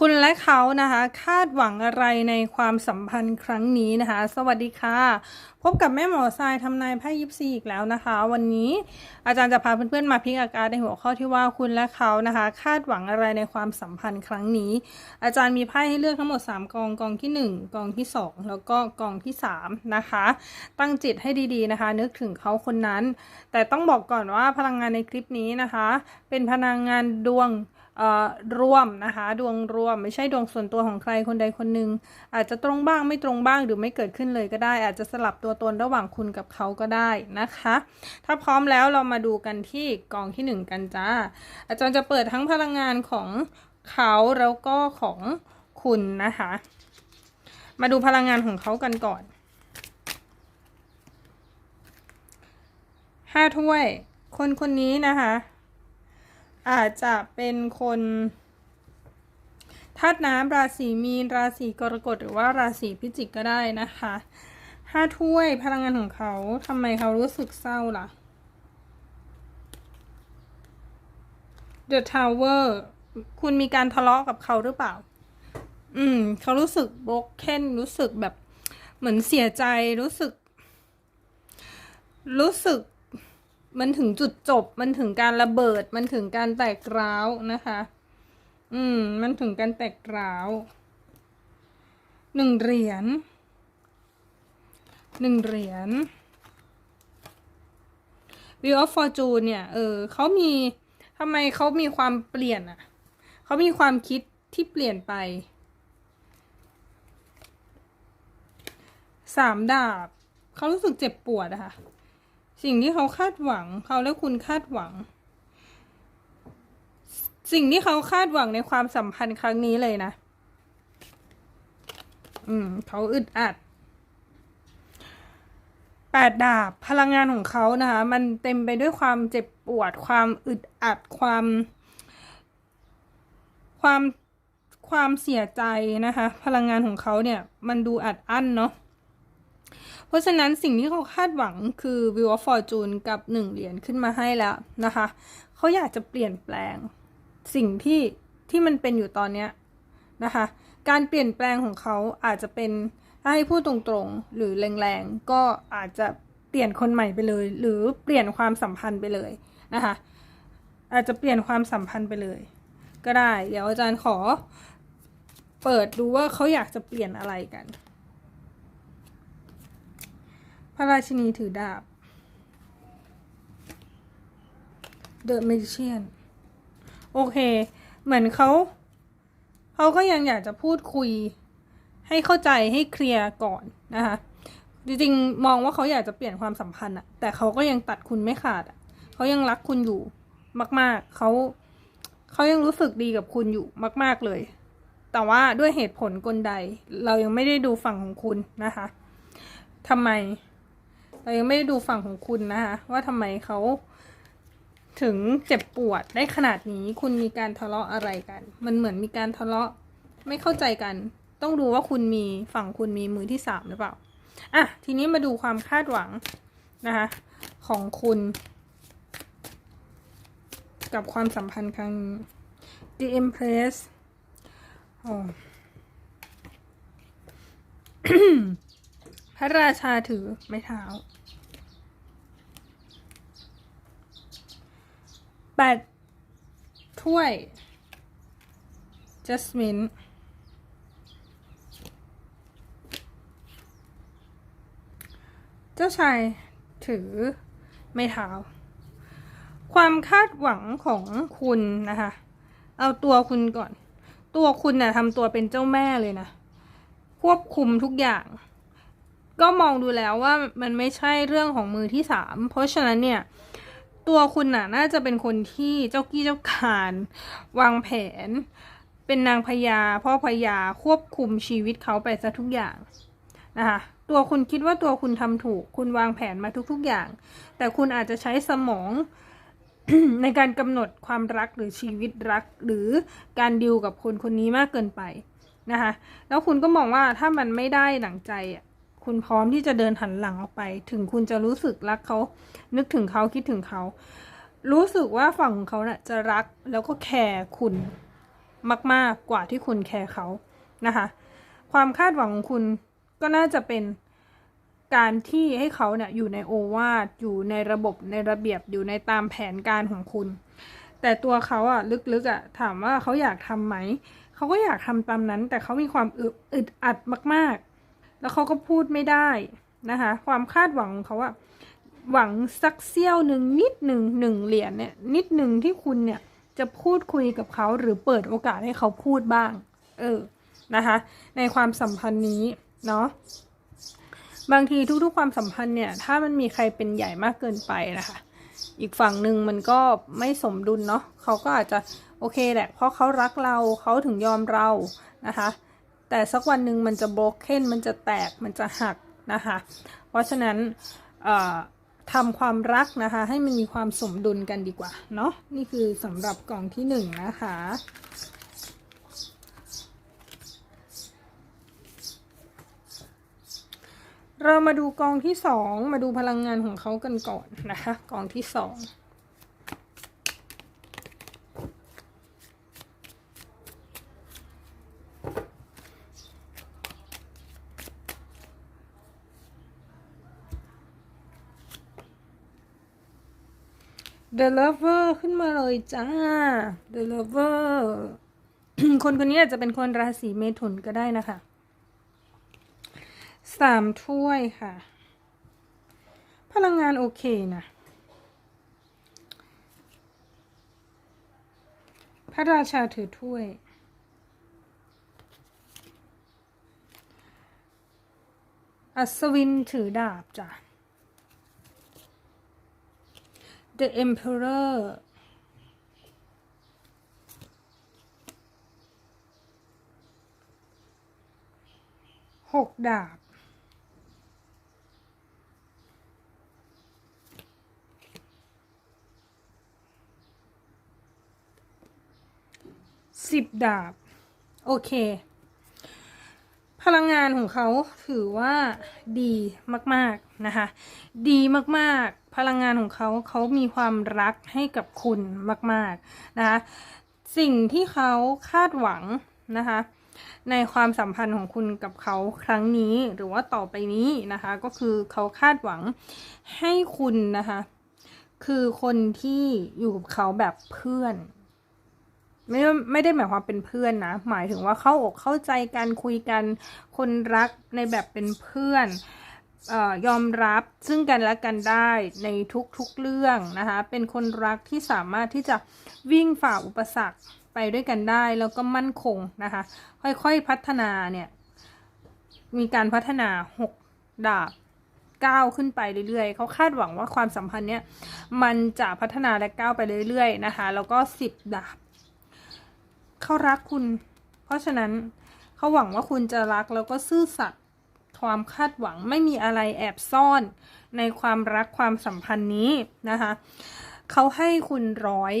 คุณและเขานะคะ คาดหวังอะไรในความสัมพันธ์ครั้งนี้นะคะ สวัสดีค่ะ พบกับแม่หมอทรายทำนายไพ่ยิปซีอีกแล้วนะคะ วันนี้อาจารย์จะพาเพื่อนๆมาพิกอาการในหัวข้อที่ว่าคุณและเขานะคะ คาดหวังอะไรในความสัมพันธ์ครั้งนี้ อาจารย์มีไพ่ให้เลือกทั้งหมด 3 กองกองที่ 1 กองที่ 2 แล้วก็กองที่ 3 นะคะ ตั้งจิตให้ดีๆนะคะ นึกถึงเขาคนนั้น แต่ต้องบอกก่อนว่าพลังงานในคลิปนี้นะคะ เป็นพลังงานดวง รวมนะคะ ดวงรวมไม่ใช่ดวงส่วนตัวของใครคนใดคนหนึ่งอาจจะตรงบ้างไม่ตรงบ้างหรือไม่เกิดขึ้นเลยก็ได้ อาจจะสลับตัวตนระหว่างคุณกับเขาก็ได้นะคะ ถ้าพร้อมแล้วเรามาดูกันที่กองที่หนึ่งกันจ้า อาจารย์จะเปิดทั้งพลังงานของเขาแล้วก็ของคุณนะคะ มาดูพลังงานของเขากันก่อนห้าถ้วย คนคนนี้นะคะ อาจจะเป็นคนธาตุน้ำราศีมีน ราศีกรกฎหรือว่าราศีพิจิกก็ได้นะคะห้าถ้วยพลังงานของเขาทำไมเขารู้สึกเศร้าล่ะ The Tower คุณมีการทะเลาะกับเขาหรือเปล่า อืม เขารู้สึก broken รู้สึกแบบเหมือนเสียใจรู้สึก รู้สึก มันถึงจุดจบ มันถึงการระเบิด มันถึงการแตกร้าวนะคะ อืม มันถึงการแตกร้าวหนึ่งเหรียญหนึ่งเหรียญ Wheel of Fortune เนี่ย เออเขามีทำไมเขามีความเปลี่ยนอะเขามีความคิดที่เปลี่ยนไปสามดาบเขารู้สึกเจ็บปวดอะค่ะ สิ่งที่เขาคาดหวัง เขาและคุณคาดหวัง สิ่งที่เขาคาดหวังในความสัมพันธ์ครั้งนี้เลยนะ อืม เขาอึดอัดแปดดาบพลังงานของเขานะคะ มันเต็มไปด้วยความเจ็บปวด ความอึดอัด ความ ความความเสียใจนะคะ พลังงานของเขาเนี่ย มันดูอัดอั้นเนาะ ราะฉะนั้นสิ่งที่เขาคาดหวังคือ Wheel of Fortune กับหนึ่งเหรียญขึ้นมาให้แล้วนะคะเขาอยากจะเปลี่ยนแปลงสิ่งที่ที่มันเป็นอยู่ตอนเนี้ยนะคะ การเปลี่ยนแปลงของเขาอาจจะเป็นถ้าให้พูดตรงๆ หรือแรงๆ ก็อาจจะเปลี่ยนคนใหม่ไปเลย หรือเปลี่ยนความสัมพันธ์ไปเลยนะคะอาจจะเปลี่ยนความสัมพันธ์ไปเลย ก็ได้ เดี๋ยวอาจารย์ขอ เปิดดูว่าเขาอยากจะเปลี่ยนอะไรกัน พระราชินีถือดาบ The Magician โอเค เหมือนเขา เขาก็ยังอยากจะพูดคุย ให้เข้าใจให้เคลียร์ก่อนนะคะ จริงๆ มองว่าเขาอยากจะเปลี่ยนความสัมพันธ์อะแต่เขาก็ยังตัดคุณไม่ขาดอะเขายังรักคุณอยู่มาก ๆ เขาเขายังรู้สึกดีกับคุณอยู่มาก ๆ เลย แต่ว่าด้วยเหตุผลกลใด เรายังไม่ได้ดูฝั่งของคุณนะคะทำไม เรายังไม่ได้ดูฝั่งของคุณนะคะ ว่าทำไมเขาถึงเจ็บปวดได้ขนาดนี้คุณมีการทะเลาะอะไรกัน มันเหมือนมีการทะเลาะไม่เข้าใจกัน ต้องดูว่าคุณมีฝั่งคุณมีมือที่สามหรือเปล่าอะทีนี้มาดูความคาดหวังนะคะของคุณ กับความสัมพันธ์ครั้ง The Empress อ๋อพระราชาถือไม้เท้า แปดถ้วยจัสมินเจ้าชายถือไม้เท้า ความคาดหวังของคุณนะคะ เอาตัวคุณก่อน ตัวคุณนะ่ะทำตัวเป็นเจ้าแม่เลยนะ ควบคุมทุกอย่าง ก็มองดูแล้วว่ามันไม่ใช่เรื่องของมือที่สาม เพราะฉะนั้นเนี่ย ตัวคุณน่ะน่าจะเป็นคนที่เจ้ากี้เจ้าการ วางแผน เป็นนางพญาพ่อพญาควบคุมชีวิตเขาไปซะทุกอย่างนะคะตัวคุณคิดว่าตัวคุณทำถูก คุณวางแผนมาทุก ๆอย่าง แต่คุณอาจจะใช้สมองในการกำหนดความรักหรือชีวิตรัก หรือการดิวกับคนคนนี้มากเกินไปนะคะแล้วคุณก็มองว่าถ้ามันไม่ได้หนังใจอะ คุณพร้อมที่จะเดินหันหลังออกไป ถึงคุณจะรู้สึกรักเขา นึกถึงเขาคิดถึงเขา รู้สึกว่าฝั่งของเขาน่ะจะรักแล้วก็แคร์คุณมาก ๆ กว่าที่คุณแคร์เขานะคะ ความคาดหวังของคุณก็น่าจะเป็นการที่ให้เขาเนี่ยอยู่ในโอวาทอยู่ในระบบในระเบียบอยู่ในตามแผนการของคุณ แต่ตัวเขาอะลึกๆอะถามว่าเขาอยากทำไหม เขาก็อยากทำตามนั้น แต่เขามีความอึดอึดอัดมากๆ แล้วเขาก็พูดไม่ได้นะคะ ความคาดหวังของเขาอะหวังสักเสี้ยวหนึ่งนิดหนึ่งหนึ่งเหรียญเนี่ยนิดหนึ่งที่คุณเนี่ยจะพูดคุยกับเขาหรือเปิดโอกาสให้เขาพูดบ้าง เออนะคะ ในความสัมพันธ์นี้เนาะบางทีทุกๆความสัมพันธ์เนี่ย ถ้ามันมีใครเป็นใหญ่มากเกินไปนะคะ อีกฝั่งหนึ่งมันก็ไม่สมดุลเนาะเขาก็อาจจะโอเคแหละ เพราะเขารักเราเขาถึงยอมเรานะคะ แต่สักวันหนึ่งมันจะโบกเค้นมันจะแตกมันจะหักนะคะ เพราะฉะนั้นทำความรักนะคะ ให้มันมีความสมดุลกันดีกว่าเนาะนี่คือสำหรับกล่องที่หนึ่งนะคะเรามาดูกองที่สองมาดูพลังงานของเขากันก่อนนะคะกองที่สอง The Lover ขึ้นมาเลยจ้า The Lover คนคนนี้อาจจะเป็นคนราศีเมถุนก็ได้นะคะสามถ้วยค่ะ พลังงานโอเคนะ พระราชาถือถ้วย อัศวินถือดาบจ้ะ The Emperor หกดาบ สิบดาบ โอเค พลังงานของเขาถือว่าดีมากๆนะคะ ดีมากๆ พลังงานของเขาเขามีความรักให้กับคุณมากๆนะคะสิ่งที่เขาคาดหวังนะคะในความสัมพันธ์ของคุณกับเขาครั้งนี้หรือว่าต่อไปนี้นะคะ ก็คือเขาคาดหวังให้คุณนะคะ คือคนที่อยู่กับเขาแบบเพื่อน ไม่ไม่ได้หมายความเป็นเพื่อนนะ หมายถึงว่าเข้าอกเข้าใจกันคุยกัน คนรักในแบบเป็นเพื่อนออยอมรับซึ่งกันและกันได้ในทุกๆเรื่องนะคะ เป็นคนรักที่สามารถที่จะวิ่งฝ่าอุปสรรคไปด้วยกันได้แล้วก็มั่นคงนะคะ ค่อยๆพัฒนาเนี่ย มีการพัฒนาหกดาบก้าวขึ้นไปเรื่อยๆ เขาคาดหวังว่าความสัมพันธ์เนี้ยมันจะพัฒนาและก้าวไปเรื่อยๆนะคะ แล้วก็สิบดาบ เขารักคุณ เพราะฉะนั้นเขาหวังว่าคุณจะรักแล้วก็ซื่อสัตย์ความคาดหวังไม่มีอะไรแอบซ่อนในความรักความสัมพันธ์นี้นะคะเขาให้คุณร้อย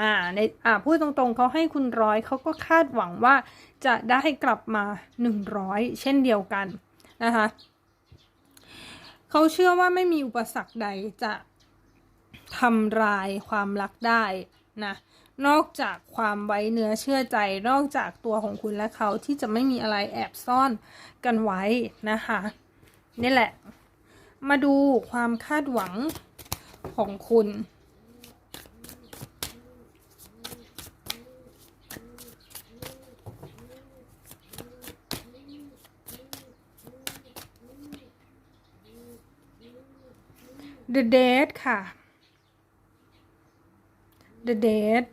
อ่าในอ่าพูดตรงๆเขาให้คุณร้อยเขาก็คาดหวังว่าจะได้กลับมาหนึ่งร้อยเช่นเดียวกันนะคะเขาเชื่อว่าไม่มีอุปสรรคใดจะทำลายความรักได้นะ นอกจากความไว้เนื้อเชื่อใจ นอกจากตัวของคุณและเขาที่จะไม่มีอะไรแอบซ่อนกันไว้นะคะนี่แหละ มาดูความคาดหวังของคุณ The Date ค่ะ The Date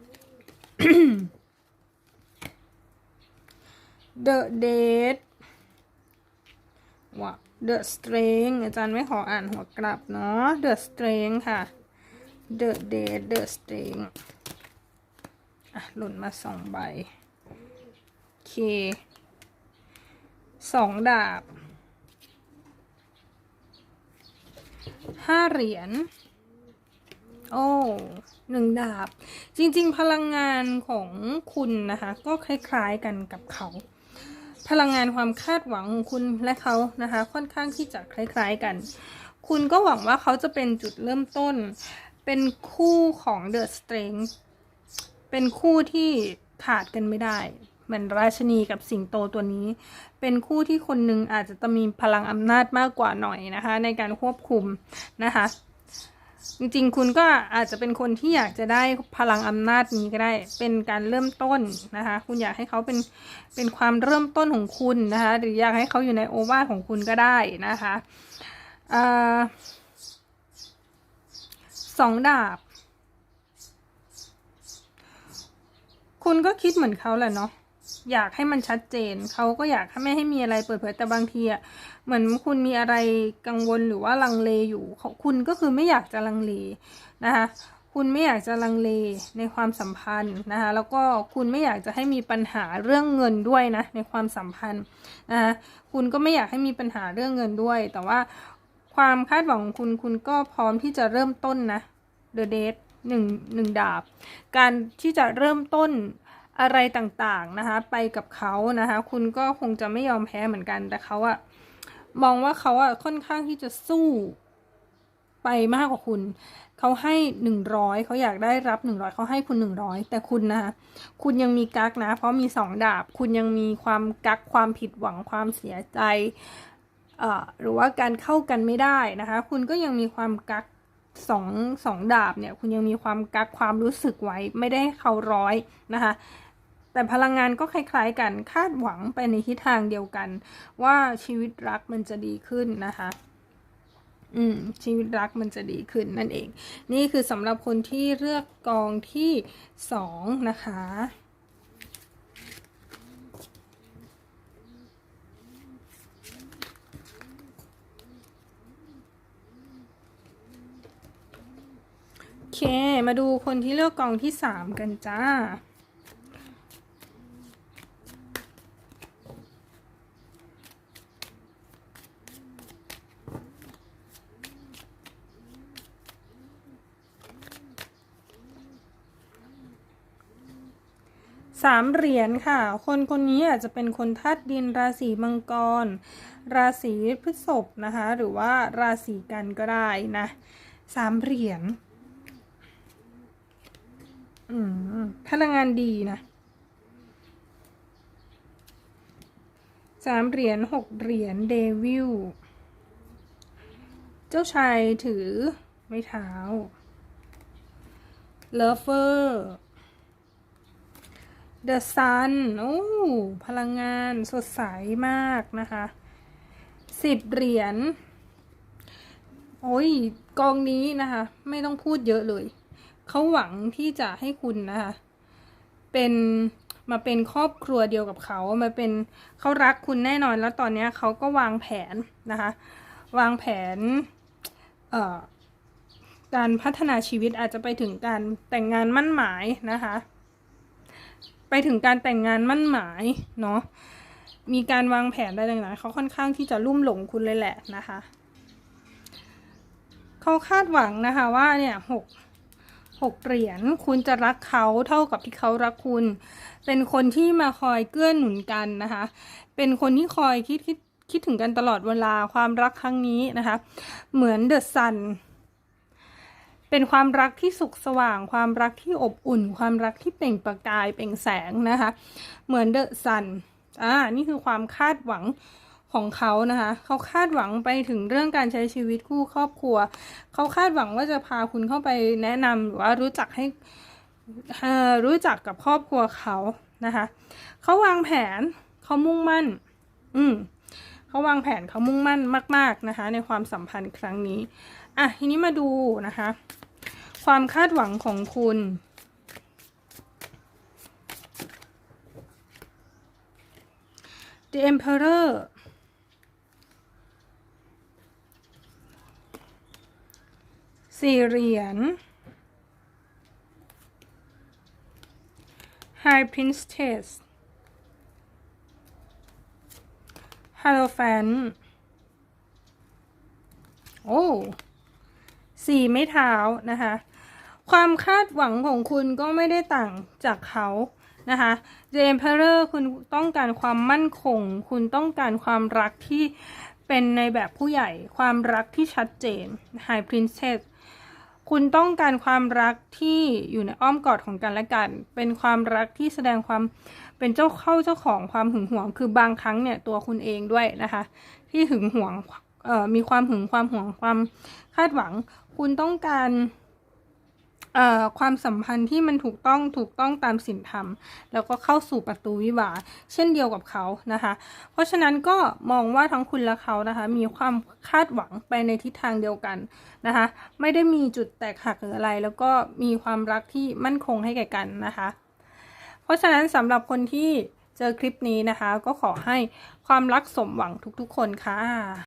The Date ว่า The Strength อาจารย์ไม่ขออ่านหัวกลับเนาะ The Strength ค่ะ The Date The Strength อะ หล่นมาสองใบโอเคสองดาบห้าเหรียญ โอ้ หนึ่งดาบ จริงๆ พลังงานของคุณนะคะ ก็คล้ายๆกันกับเขา พลังงานความคาดหวังของคุณและเขานะคะ ค่อนข้างที่จะคล้ายๆกัน คุณก็หวังว่าเขาจะเป็นจุดเริ่มต้น เป็นคู่ของ The Strength เป็นคู่ที่ขาดกันไม่ได้เหมือนราชนีกับสิงโตตัวนี้ เป็นคู่ที่คนหนึ่งอาจจะต้องมีพลังอำนาจมากกว่าหน่อยนะคะ ในการควบคุมนะคะ จริงๆ คุณก็อาจจะเป็นคนที่อยากจะได้พลังอำนาจนี้ก็ได้ เป็นการเริ่มต้นนะคะ คุณอยากให้เขาเป็นเป็นความเริ่มต้นของคุณนะคะ หรืออยากให้เขาอยู่ในโอวาทของคุณก็ได้นะคะอสองดาบ คุณก็คิดเหมือนเขาแหละเนาะอยากให้มันชัดเจน เขาก็อยากให้ไม่ให้มีอะไรเปิดเผยแต่บางทีอะ เหมือนคุณมีอะไรกังวลหรือว่าลังเลอยู่คุณก็คือไม่อยากจะลังเลนะคะคุณไม่อยากจะลังเลในความสัมพันธ์นะคะแล้วก็คุณไม่อยากจะให้มีปัญหาเรื่องเงินด้วยนะในความสัมพันธ์นะคะคุณก็ไม่อยากให้มีปัญหาเรื่องเงินด้วย แต่ว่าความคาดหวังของคุณคุณก็พร้อมที่จะเริ่มต้นนะ The Date หนึ่งหนึ่งดาบ การที่จะเริ่มต้นอะไรต่างๆนะคะไปกับเขานะคะคุณก็คงจะไม่ยอมแพ้เหมือนกันแต่เขาอะ มองว่าเขาอะค่อนข้างที่จะสู้ไปมากกว่าคุณ เขาให้หนึ่งร้อยเขาอยากได้รับหนึ่งร้อยเขาให้คุณหนึ่งร้อยแต่คุณนะคะคุณยังมีกักนะ เพราะมีสองดาบ คุณยังมีความกักความผิดหวังความเสียใจหรือว่าการเข้ากันไม่ได้นะคะ คุณก็ยังมีความกักสองสองดาบเนี่ย คุณยังมีความกักความรู้สึกไว้ ไม่ได้เขาร้อยนะคะ แต่พลังงานก็คล้ายๆกันคาดหวังไปในทิศทางเดียวกัน ว่าชีวิตรักมันจะดีขึ้นนะคะอืมชีวิตรักมันจะดีขึ้นนั่นเอง นี่คือสำหรับคนที่เลือกกองที่สองนะคะโอเค มาดูคนที่เลือกกองที่สามกันจ้า สามเหรียญค่ะ คนคนนี้อาจจะเป็นคนธาตุดินราศีมังกร ราศีพฤษภนะคะ หรือว่าราศีกันก็ได้นะสามเหรียญพลังงานดีนะสามเหรียญหกเหรียญเดวิลเจ้าชายถือไม้เท้าเลเฟอร์ The Sun โอ้พลังงานสดใสมากนะคะสิบเหรียญ โอ้ย กองนี้นะคะ ไม่ต้องพูดเยอะเลย เขาหวังที่จะให้คุณนะคะ เป็นมาเป็นครอบครัวเดียวกับเขา มาเป็นเขารักคุณแน่นอน แล้วตอนนี้เขาก็วางแผนนะคะ วางแผน เอ่อ การพัฒนาชีวิตอาจจะไปถึงการแต่งงานมั่นหมายนะคะ ไปถึงการแต่งงานมั่นหมายเนาะมีการวางแผนอะไรต่างๆเขาค่อนข้างที่จะลุ่มหลงคุณเลยแหละนะคะเขาคาดหวังนะคะว่าเนี่ยหกหกเหรียญคุณจะรักเขาเท่ากับที่เขารักคุณ เป็นคนที่มาคอยเกื้อหนุนกันนะคะ เป็นคนที่คอยคิดคิดคิดถึงกันตลอดเวลาความรักครั้งนี้นะคะ เหมือนเดอะซัน เป็นความรักที่สุขสว่าง ความรักที่อบอุ่น ความรักที่เปล่งประกายเปล่งแสงนะคะ เหมือนเดอะซันอ่านี่คือความคาดหวังของเขานะคะ เขาคาดหวังไปถึงเรื่องการใช้ชีวิตคู่ครอบครัว เขาคาดหวังว่าจะพาคุณเข้าไปแนะนำหรือว่ารู้จักให้รู้จักกับครอบครัวเขานะคะ เขาวางแผนเขามุ่งมั่น อืม เขาวางแผนเขามุ่งมั่นมาก ๆนะคะ ในความสัมพันธ์ครั้งนี้ อะทีนี้มาดูนะคะ ความคาดหวังของคุณ The Emperor สี่เหรียญ High Priestess Hierophant โอ้สี่ไม้เท้านะคะ ความคาดหวังของคุณก็ไม่ได้ต่างจากเขานะคะเจมเพลอร์คุณต้องการความมั่นคง คุณต้องการความรักที่เป็นในแบบผู้ใหญ่ ความรักที่ชัดเจน High Princess คุณต้องการความรักที่อยู่ในอ้อมกอดของกันและกัน เป็นความรักที่แสดงความ เป็นเจ้าเข้าเจ้าของความหึงหวง คือบางครั้งเนี่ยตัวคุณเองด้วยนะคะ ที่หึงหวงเอ่อมีความหึงความหวงความคาดหวัง คุณต้องการเอ่อความสัมพันธ์ที่มันถูกต้องถูกต้องตามศีลธรรม แล้วก็เข้าสู่ประตูวิวาเช่นเดียวกับเขานะคะ เพราะฉะนั้นก็มองว่าทั้งคุณและเขานะคะ มีความคาดหวังไปในทิศทางเดียวกันนะคะ ไม่ได้มีจุดแตกหักหรืออะไร แล้วก็มีความรักที่มั่นคงให้แก่กันนะคะ เพราะฉะนั้นสำหรับคนที่เจอคลิปนี้นะคะ ก็ขอให้ความรักสมหวังทุกๆคนค่ะ